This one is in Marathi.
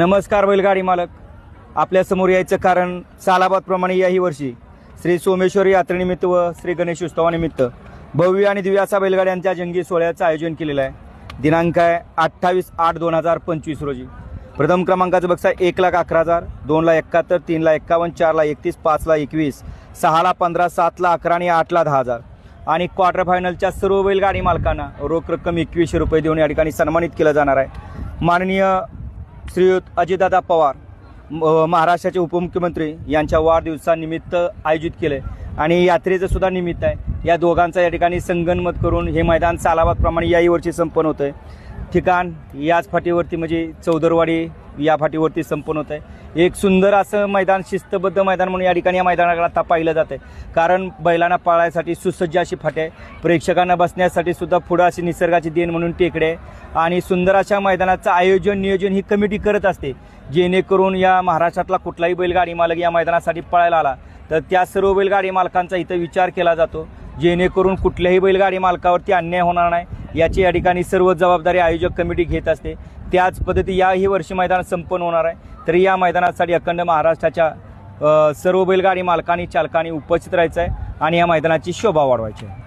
नमस्कार बैलगाडी मालक. आपल्यासमोर यायचं कारण सालाबादप्रमाणे याही वर्षी श्री सोमेश्वर यात्रेनिमित्त व श्री गणेश उत्सवानिमित्त भव्य आणि दिव्य असा बैलगाड्यांच्या जंगी सोहळ्याचं आयोजन केलेलं आहे. दिनांक आहे अठ्ठावीस आठ दोन हजार पंचवीस रोजी. प्रथम क्रमांकाचं बघता एक लाख अकरा हजार दोनला एकाहत्तर तीनला एक्कावन्न चारला एकतीस पाचला एकवीस सहाला पंधरा सातला अकरा आणि आठला दहा हजार. आणि क्वार्टर फायनलच्या सर्व बैलगाडी मालकांना रोख रक्कम एकवीसशे रुपये देऊन या ठिकाणी सन्मानित केलं जाणार आहे. माननीय श्रीयुत अजितदादा पवार महाराष्ट्राचे उपमुख्यमंत्री यांच्या वाढदिवसानिमित्त आयोजित केलं. आहे आणि यात्रेचं सुद्धा निमित्त आहे. या दोघांचा या ठिकाणी संगनमत करून हे मैदान सालाबादप्रमाणे याही वर्षी संपन्न होतं आहे ठिकाण याच फाटीवरती म्हणजे चौदरवाडी या फाटीवरती संपन्न होत आहे एक सुंदर असं मैदान शिस्तबद्ध मैदान म्हणून या ठिकाणी या मैदानाला आता पाहिलं जात आहे कारण बैलांना पाळायसाठी सुसज्ज अशी फाटे आहे. प्रेक्षकांना बसण्यासाठी सुद्धा पुढं अशी निसर्गाची देण म्हणून टेकडे आहे. आणि सुंदर अशा मैदानाचं आयोजन नियोजन ही कमिटी करत असते. जेणेकरून या महाराष्ट्रातला कुठलाही बैलगाडी मालक या मैदानासाठी पळायला आला तर त्या सर्व बैलगाडी मालकांचा इथं विचार केला जातो. जेणेकरून कुठल्याही बैलगाडी मालकावरती अन्याय होणार नाही. याची या ठिकाणी सर्व जबाबदारी आयोजक कमिटी घेत असते. त्याच पद्धती याही वर्षी मैदान संपन्न होणार आहे. तरी या मैदानासाठी अखंड महाराष्ट्राच्या सर्व बैलगाडी मालकांनी चालकांनी उपस्थित राहायचं आहे आणि या मैदानाची शोभा वाढवायची आहे.